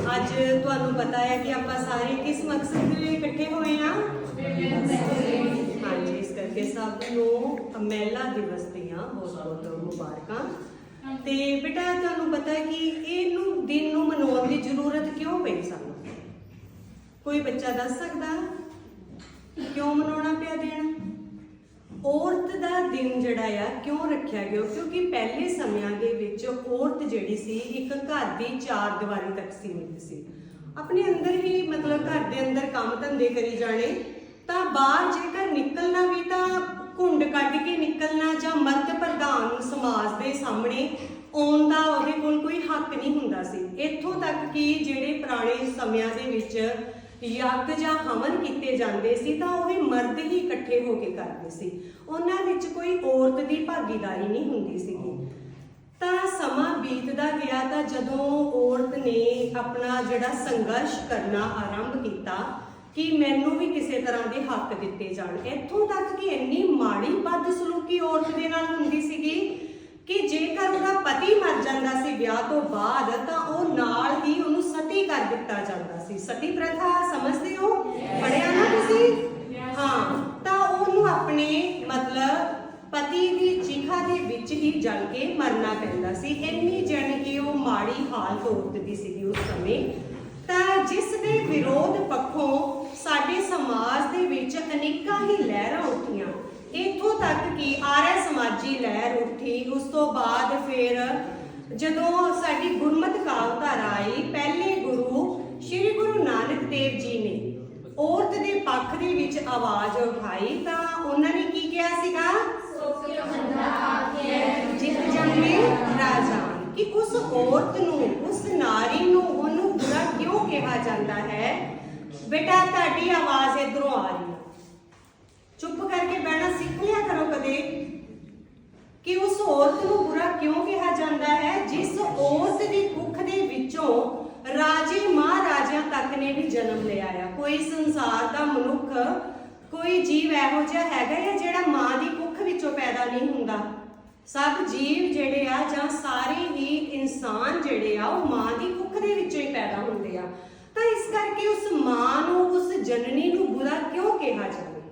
ਅੱਜ ਤੁਹਾਨੂੰ ਪਤਾ ਹੈ ਕਿ ਆਪਾਂ ਸਾਰੇ ਕਿਸ ਮਕਸਦ ਲਈ ਇਕੱਠੇ ਹੋਏ ਆ ਹਾਂਜੀ, ਇਸ ਕਰਕੇ ਸਭ ਨੂੰ ਮਹਿਲਾ ਦਿਵਸ ਦੀਆਂ ਬਹੁਤ ਬਹੁਤ ਮੁਬਾਰਕਾਂ। ਤੇ ਬੇਟਾ, ਤੁਹਾਨੂੰ ਪਤਾ ਹੈ ਕਿ ਇਹਨੂੰ, ਦਿਨ ਨੂੰ ਮਨਾਉਣ ਦੀ ਜ਼ਰੂਰਤ ਕਿਉਂ ਪਈ ਸਾਨੂੰ? ਕੋਈ ਬੱਚਾ ਦੱਸ ਸਕਦਾ? ਕਿਉਂ ਮਨਾਉਣਾ ਪਿਆ ਦਿਨ? ਔਰਤ ਦਾ ਦਿਨ ਜਿਹੜਾ ਆ, ਕਿਉਂ ਰੱਖਿਆ ਗਿਆ? ਕਿਉਂਕਿ ਪਹਿਲੇ ਸਮਿਆਂ ਦੇ ਔਰਤ ਜਿਹੜੀ ਸੀ, ਇੱਕ ਘਰ ਦੀ ਚਾਰ ਦੀਵਾਰੀ ਤੱਕ ਸੀਮਿਤ ਸੀ। ਆਪਣੇ ਅੰਦਰ ਹੀ ਮਤਲਬ ਘਰ ਦੇ ਅੰਦਰ ਕੰਮ ਧੰਦੇ ਕਰੀ ਜਾਣੇ, ਤਾਂ ਬਾਹਰ ਜੇਕਰ ਨਿਕਲਣਾ ਵੀ ਤਾਂ ਘੁੰਡ ਕੱਢ ਕੇ ਨਿਕਲਣਾ ਜਾਂ ਮਰਦ ਪ੍ਰਧਾਨ ਸਮਾਜ ਦੇ ਸਾਹਮਣੇ ਆਉਣ ਦਾ ਉਹਦੇ ਕੋਲ ਕੋਈ ਹੱਕ ਨਹੀਂ ਹੁੰਦਾ ਸੀ। ਇੱਥੋਂ ਤੱਕ ਕਿ ਜਿਹੜੇ ਪੁਰਾਣੇ ਸਮਿਆਂ ਦੇ ਵਿੱਚ ਯੱਗ ਜਾਂ ਹਵਨ ਕੀਤੇ ਜਾਂਦੇ ਸੀ, ਤਾਂ ਉਹ ਵੀ ਮਰਦ ਹੀ ਇਕੱਠੇ ਹੋ ਕੇ ਕਰਦੇ ਸੀ। ਉਹਨਾਂ ਵਿੱਚ ਕੋਈ ਔਰਤ ਦੀ ਭਾਗੀਦਾਰੀ ਨਹੀਂ ਹੁੰਦੀ ਸੀਗੀ। ਤਾਂ ਸਮਾਂ ਬੀਤਦਾ ਗਿਆ ਤਾਂ ਜਦੋਂ ਔਰਤ ਨੇ ਆਪਣਾ ਜਿਹੜਾ ਸੰਘਰਸ਼ ਕਰਨਾ ਆਰੰਭ ਕੀਤਾ ਕਿ ਮੈਨੂੰ ਵੀ ਕਿਸੇ ਤਰ੍ਹਾਂ ਦੇ ਹੱਕ ਦਿੱਤੇ ਜਾਣ। ਇੱਥੋਂ ਤੱਕ ਕਿ ਇੰਨੀ ਮਾੜੀ ਬਦਸਲੂਕੀ ਔਰਤ ਦੇ ਨਾਲ ਹੁੰਦੀ ਸੀਗੀ ਕਿ ਜੇਕਰ ਉਹਦਾ ਪਤੀ ਮਰ ਜਾਂਦਾ ਸੀ ਵਿਆਹ ਤੋਂ ਬਾਅਦ, ਤਾਂ ਉਹ ਨਾਲ ਹੀ ਉਹਨੂੰ ਸਤੀ ਕਰ ਦਿੱਤਾ ਜਾਂਦਾ ਸੀ। ਸਤੀ ਪ੍ਰਥਾ ਸਮਝਦੇ ਹੋ ਪੜਿਆ ਨਾ ਤੁਸੀਂ ਹਾਂ ਤਾਂ ਉਹਨੂੰ ਆਪਣੇ ਮਤਲਬ ਪਤੀ ਦੀ ਚਿਖਾ ਦੇ ਵਿੱਚ ਹੀ ਜਲ ਕੇ ਮਰਨਾ ਪੈਂਦਾ ਸੀ। ਇੰਨੀ ਜਾਣੀ ਕਿ ਉਹ ਮਾੜੀ ਹਾਲਤ ਔਰਤ ਦੀ ਸੀਗੀ ਉਸ ਸਮੇਂ। ਤਾਂ ਜਿਸ ਦੇ ਵਿਰੋਧ ਪੱਖੋਂ ਸਾਡੇ ਸਮਾਜ ਦੇ ਵਿੱਚ ਅਨੇਕਾਂ ਹੀ ਲਹਿਰਾਂ ਉੱਠੀਆਂ। ਇੱਥੋਂ ਤੱਕ ਕਿ ਆਰੈ ਸਮਾਜੀ ਲਹਿਰ ਉੱਠੀ। ਉਸ ਤੋਂ ਬਾਅਦ ਫਿਰ ਜਦੋਂ ਸਾਡੀ ਗੁਰਮਤਿ ਕਾਵਧਾਰਾ ਆਈ, ਪਹਿਲੇ ਗੁਰੂ ਸ੍ਰੀ ਗੁਰੂ ਨਾਨਕ ਦੇਵ ਜੀ ਨੇ ਔਰਤ ਦੇ ਪੱਖ ਦੇ ਵਿੱਚ ਆਵਾਜ਼ ਉਠਾਈ ਤਾਂ ਉਹਨਾਂ ਨੇ ਕੀ ਕਿਹਾ ਸੀ ਔਰਤ ਨੂੰ, ਉਸ ਨਾਰੀ ਨੂੰ ਉਹਨੂੰ ਬੁਰਾ ਕਿਉਂ ਕਿਹਾ ਜਾਂਦਾ ਹੈ? ਬੇਟਾ, ਤੁਹਾਡੀ ਆਵਾਜ਼ ਇਧਰੋਂ ਆ ਰਹੀ ਹੈ। ਚੁੱਪ ਕਰਕੇ ਬਹਿਣਾ ਸਿੱਖ ਲਿਆ ਕਰੋ ਕਦੇ। ਕਿ ਉਸ ਔਰਤ ਨੂੰ ਬੁਰਾ ਕਿਉਂ ਕਿਹਾ ਜਾਂਦਾ ਹੈ, ਜਿਸ ਔਰਤ ਦੀ ਕੁੱਖ ਦੇ ਵਿੱਚੋਂ ਰਾਜੇ ਮਹਾਰਾਜਿਆਂ ਤੱਕ ਨੇ ਵੀ ਜਨਮ ਲਿਆ ਆ। ਕੋਈ ਸੰਸਾਰ ਦਾ ਮਨੁੱਖ, ਕੋਈ ਜੀਵ ਇਹੋ ਜਿਹਾ ਹੈਗਾ ਹੈ ਜਿਹੜਾ ਮਾਂ ਦੀ ਕੁੱਖ ਵਿੱਚੋਂ ਪੈਦਾ ਨਹੀਂ ਹੁੰਦਾ। ਸਭ ਜੀਵ ਜਿਹੜੇ ਆ ਜਾਂ ਸਾਰੇ ਹੀ ਇਨਸਾਨ ਜਿਹੜੇ ਆ, ਉਹ ਮਾਂ ਦੀ ਕੁੱਖ ਦੇ ਵਿੱਚੋਂ ਹੀ ਪੈਦਾ ਹੁੰਦੇ ਆ। ਤਾਂ ਇਸ ਕਰਕੇ ਉਸ ਮਾਂ ਨੂੰ, ਉਸ ਜਨਨੀ ਨੂੰ ਬੁਰਾ ਕਿਉਂ ਕਿਹਾ ਜਾਵੇ?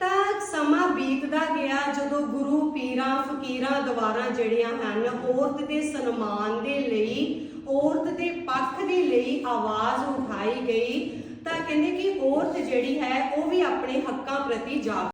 ਤਾਂ ਸਮਾਂ ਬੀਤਦਾ ਗਿਆ ਜਦੋਂ ਗੁਰੂ ਪੀਰਾਂ, ਫਕੀਰਾਂ ਦੁਆਰਾ ਜਿਹੜੀਆਂ ਹਨ, ਔਰਤ ਦੇ ਸਨਮਾਨ ਦੇ ਲਈ, ਔਰਤ ਦੇ ਪੱਖ ਦੇ ਲਈ ਆਵਾਜ਼ ਉਠਾਈ ਗਈ। ਤਾਂ ਕਹਿੰਦੇ ਕਿ ਔਰਤ ਜਿਹੜੀ ਹੈ, ਉਹ ਵੀ ਆਪਣੇ ਹੱਕਾਂ ਪ੍ਰਤੀ ਜਾਗ